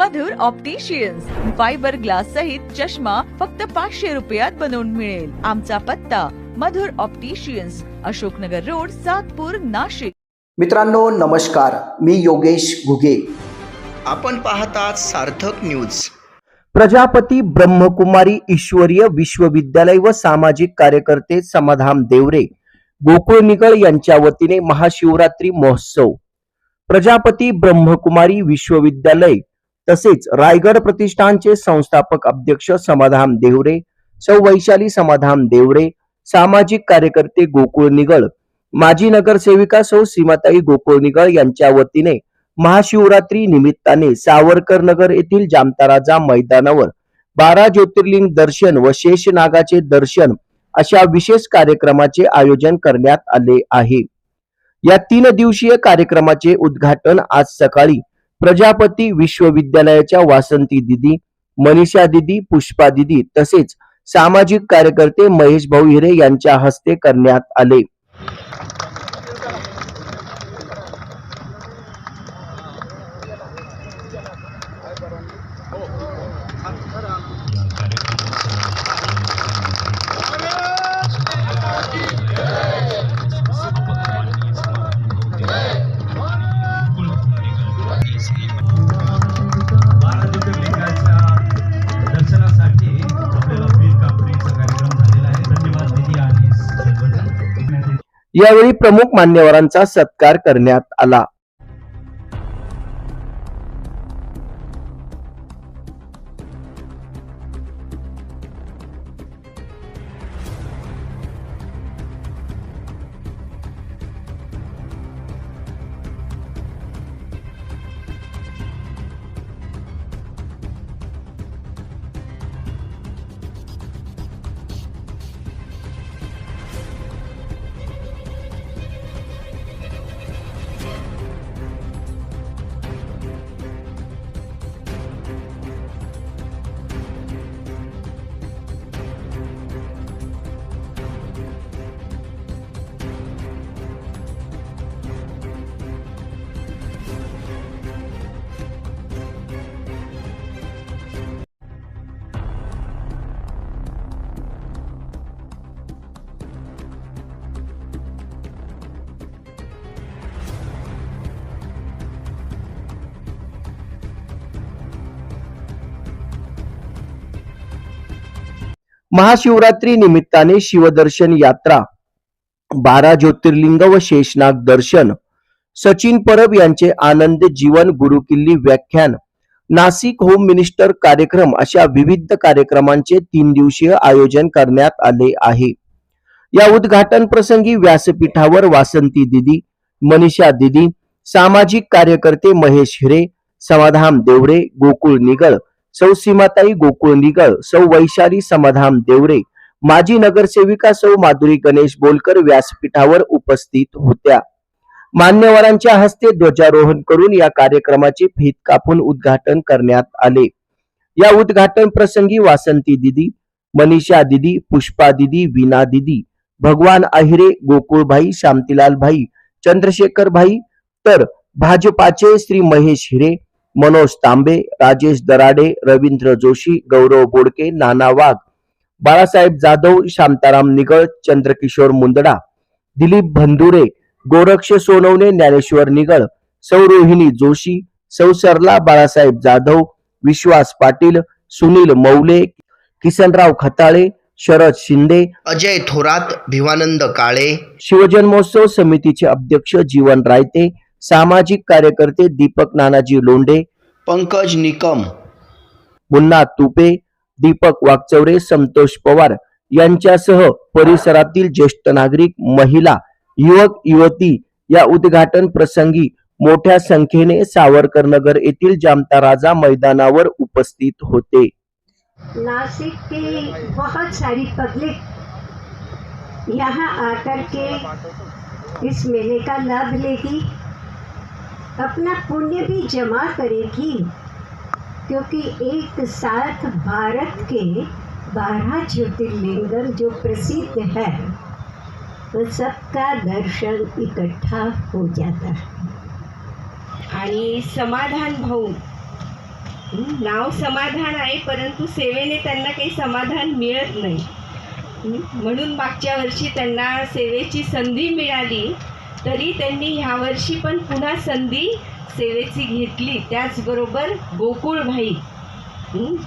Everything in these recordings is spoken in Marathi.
मधुर ऑप्टिशियन्स फायबर ग्लास सहित चष्मा फक्त पाचशे रुपयात बनवून मिळेल. आमचा पत्ता मधुर ऑप्टिशियन्स अशोकनगर रोड सातपूर नाशिक. मित्रांनो नमस्कार. मी योगेश घुगे. आपण पाहतात सार्थक न्यूज प्रजापती ब्रह्मकुमारी ईश्वरीय विश्वविद्यालय व सामाजिक कार्यकर्ते समाधान देवरे गोकुळ निगळ यांच्या वतीने महाशिवरात्री महोत्सव. प्रजापती ब्रह्मकुमारी विश्वविद्यालय तसेच रायगड प्रतिष्ठानचे संस्थापक अध्यक्ष समाधान देवरे सौ वैशाली समाधान देवरे सामाजिक कार्यकर्ते गोकुळ निगळ माजी नगरसेविका सौ सीमाताई गोकुळ निगळ यांच्या वतीने महाशिवरात्री निमित्ताने सावरकर नगर येथील जामताराजा मैदानावर बारा ज्योतिर्लिंग दर्शन व शेष नागाचे दर्शन अशा विशेष कार्यक्रमाचे आयोजन करण्यात आले आहे. या तीन दिवसीय कार्यक्रमाचे उद्घाटन आज सकाळी प्रजापती विश्वविद्यालयाच्या वासंती दिदी मनीषा दिदी पुष्पा दिदी तसेच सामाजिक कार्यकर्ते महेश भाऊ हिरे यांच्या हस्ते करण्यात आले. यावेळी प्रमुख मान्यवरांचा सत्कार करण्यात आला. महाशिवरात्री निमित्ताने शिवदर्शन यात्रा बारा ज्योतिर्लिंग व शेषनाग दर्शन सचिन परब यांचे आनंद जीवन गुरुकिल्ली व्याख्यान नाशिक होम मिनिस्टर कार्यक्रम अशा विविध कार्यक्रमांचे तीन दिवसीय आयोजन करण्यात आले आहे. या उद्घाटन प्रसंगी व्यासपीठावर वासंती दिदी मनीषा दिदी सामाजिक कार्यकर्ते महेश हिरे समाधान देवरे गोकुळ निगळ सौ सीमाताई गोकुळ निगळ सौ वैशाली समाधान देवरे माजी नगरसेविका सौ माधुरी गणेश बोलकर व्यासपीठावर उपस्थित होत्या. मान्यवरांच्या हस्ते ध्वजारोहण करून या कार्यक्रमाचे फीत कापून उद्घाटन करण्यात आले. या उद्घाटन प्रसंगी वासंती दिदी मनीषा दिदी पुष्पा दिदी वीणा दिदी भगवान अहिरे गोकुळभाई शांतीलाल भाई चंद्रशेखर भाई तर भाजपाचे श्री महेश हिरे मनोज तांबे राजेश दराडे रवींद्र जोशी गौरव बोडके नाना वाघ बाळासाहेब जाधव शांताराम निगळ चंद्रकिशोर मुंदडा दिलीप भंदुरे गोरक्ष सोनवणे ज्ञानेश्वर निगळ सौ रोहिणी जोशी सौ सरला बाळासाहेब जाधव विश्वास पाटील सुनील मौले किसनराव खताळे शरद शिंदे अजय थोरात भिवानंद काळे. शिवजन्मोत्सव समितीचे अध्यक्ष जीवन रायते सामाजिक कार्यकर्ते दीपक नानाजी लोंढे पंकज निकम मुन्ना तुपे दीपक वागचौरे संतोष पवार यांच्यासह परिसरातील ज्येष्ठ नागरिक महिला युवक युवती या उद्घाटन प्रसंगी मोठ्या संख्येने सावरकर नगर येथील जामता राजा मैदानावर उपस्थित होते. नासिक की बहुत सारी पब्लिक यहाँ आकर के इस मेले का लाभ लेगी। अपना पुण्य भी जमा करेगी क्योंकि एक साथ भारत के बारह ज्योतिर्लिंगम जो प्रसिद्ध है वो सबका दर्शन इकट्ठा हो जाता है। आणि समाधान भाऊ नाव समाधान आहे परंतु सेवेने त्यांना काही समाधान मिळत नाही. म्हणून मागच्या वर्षी त्यांना सेवेची संधी मिळाली. तरी त्यांनी ह्या वर्षी पण पुन्हा संधी सेवेची घेतली. त्याचबरोबर गोकुळभाई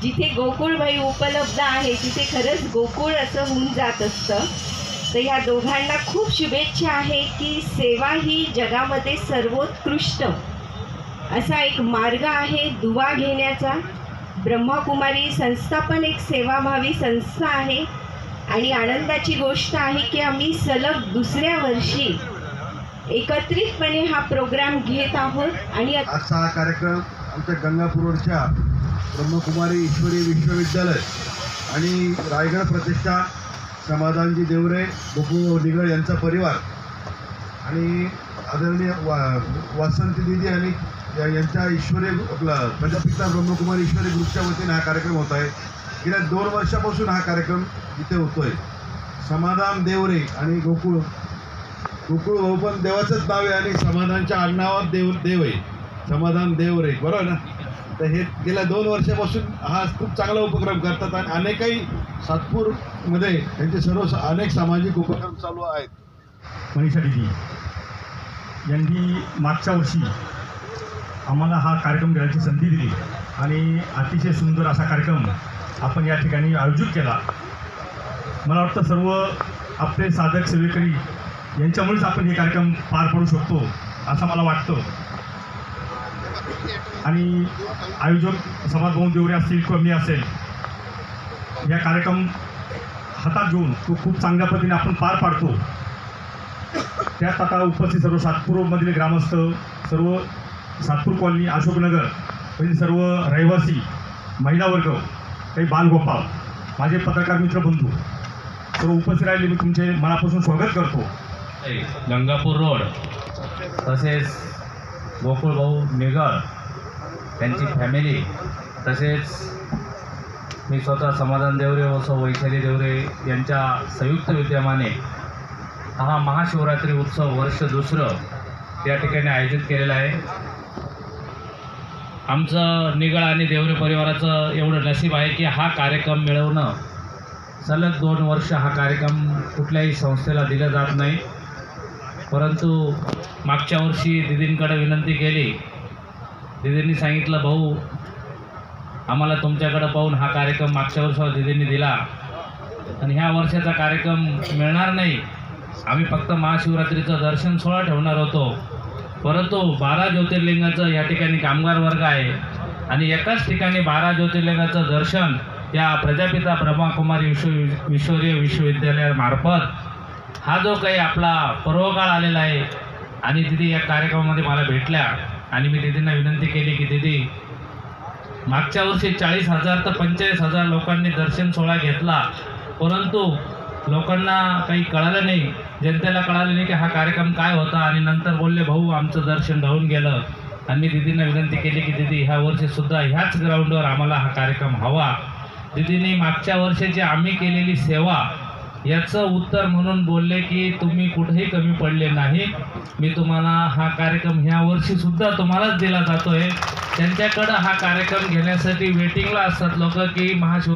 जिथे गोकुळभाई उपलब्ध आहे तिथे खरंच गोकुळ असं होऊन जात असतं. तर ह्या दोघांना खूप शुभेच्छा आहे की सेवा ही जगामध्ये सर्वोत्कृष्ट. असा एक मार्ग आहे दुवा घेण्याचा. ब्रह्माकुमारी संस्था पण एक सेवाभावी संस्था आहे. आणि आनंदाची गोष्ट आहे की आम्ही सलग दुसऱ्या वर्षी एकत्रितपणे हा प्रोग्राम घेत आहोत आणि आजचा हा कार्यक्रम आमच्या गंगापूरवरच्या ब्रह्मकुमारी ईश्वरी विश्वविद्यालय आणि रायगड प्रतिष्ठा समाधानजी देवरे गोपू निगळ यांचा परिवार आणि आदरणीय वा वासंती दिदी आणि या- यांच्या ईश्वरी आपला प्रजापिता ब्रह्मकुमारी ईश्वरी ग्रुपच्या वतीने हा कार्यक्रम होत आहे. गेल्या दोन वर्षापासून हा कार्यक्रम इथे होतोय. समाधान देवरे आणि गोकुळ गोकुळ भाऊ हो, पण देवाचंच नाव आहे आणि समाधानच्या आडनावात देव देव आहे. समाधान देव रे बरोबर ना? तर हे गेल्या दोन वर्षापासून हा खूप चांगला उपक्रम करतात आणि अनेकही सातपूरमध्ये त्यांचे सर्व स- अनेक सामाजिक उपक्रम चालू आहेत. मनीषा दिदी यांनी मागच्या वर्षी आम्हाला हा कार्यक्रम घेण्याची संधी दिली आणि अतिशय सुंदर असा कार्यक्रम आपण या ठिकाणी आयोजित केला. मला वाटतं सर्व आपले साधक सेवेकरी यांच्यामुळेच आपण हे कार्यक्रम पार पाडू शकतो असं मला वाटतं. आणि आयोजक समाजभाऊ देवरे असतील किंवा मी असेल या कार्यक्रम हातात घेऊन तो खूप चांगल्या पद्धतीने आपण पार पाडतो. त्यात आता उपस्थित सर्व सातपूरमधील ग्रामस्थ सर्व सातपूर कॉलनी अशोकनगर मधील सर्व रहिवासी महिला वर्ग काही बालगोपाल माझे पत्रकार मित्र बंधू सर्व उपस्थित राहिले मी तुमचे मनापासून स्वागत करतो. गंगापूर रोड. तसेच गोकुळ भाऊ निगळ त्यांची फॅमिली तसेच मी स्वतः समाधान देवरे व सौ वैशाली देवरे यांच्या संयुक्त विद्यमाने हा महाशिवरात्री उत्सव वर्ष दुसरं या ठिकाणी आयोजित केलेला आहे. आमचं निगळ आणि देवरे परिवाराचं एवढं नशीब आहे की हा कार्यक्रम मिळवणं सलग दोन वर्ष हा कार्यक्रम कुठल्याही संस्थेला दिला जात नाही. परंतु मागच्या वर्षी दिदींकडे विनंती केली. दिदींनी सांगितलं भाऊ आम्हाला तुमच्याकडं पाहून हा कार्यक्रम मागच्या वर्षावर दिदींनी दिला. आणि ह्या वर्षाचा कार्यक्रम मिळणार नाही. आम्ही फक्त महाशिवरात्रीचं दर्शन सोहळा ठेवणार होतो. परंतु बारा ज्योतिर्लिंगाचं या ठिकाणी कामगार वर्ग आहे आणि एकाच ठिकाणी बारा ज्योतिर्लिंगाचं दर्शन या प्रजापिता ब्रह्माकुमारी विश्व विश्वरीय विश्वविद्यालयामार्फत हा जो काही आपला पर्वकाळ आलेला आहे आणि तिथे या कार्यक्रमामध्ये मला भेटल्या आणि मी दिदींना विनंती केली की दिदी मागच्या वर्षी चाळीस हजार तर पंचेचाळीस हजार लोकांनी दर्शन सोहळा घेतला परंतु लोकांना काही कळालं नाही जनतेला कळालं नाही की हा कार्यक्रम काय होता आणि नंतर बोलले भाऊ आमचं दर्शन राहून गेलं. आणि मी दिदींना विनंती केली की दिदी ह्या वर्षीसुद्धा ह्याच ग्राउंडवर आम्हाला हा कार्यक्रम हवा. दिदींनी मागच्या वर्षी जी आम्ही केलेली सेवा याचं उत्तर म्हणून बोलले की तुम्ही कुठेही कमी पडले नाही. मी तुम्हाला हा कार्यक्रम ह्या वर्षीसुद्धा तुम्हालाच दिला जातोय. त्यांच्याकडं हा कार्यक्रम घेण्यासाठी वेटिंगला असतात लोक की महाशिव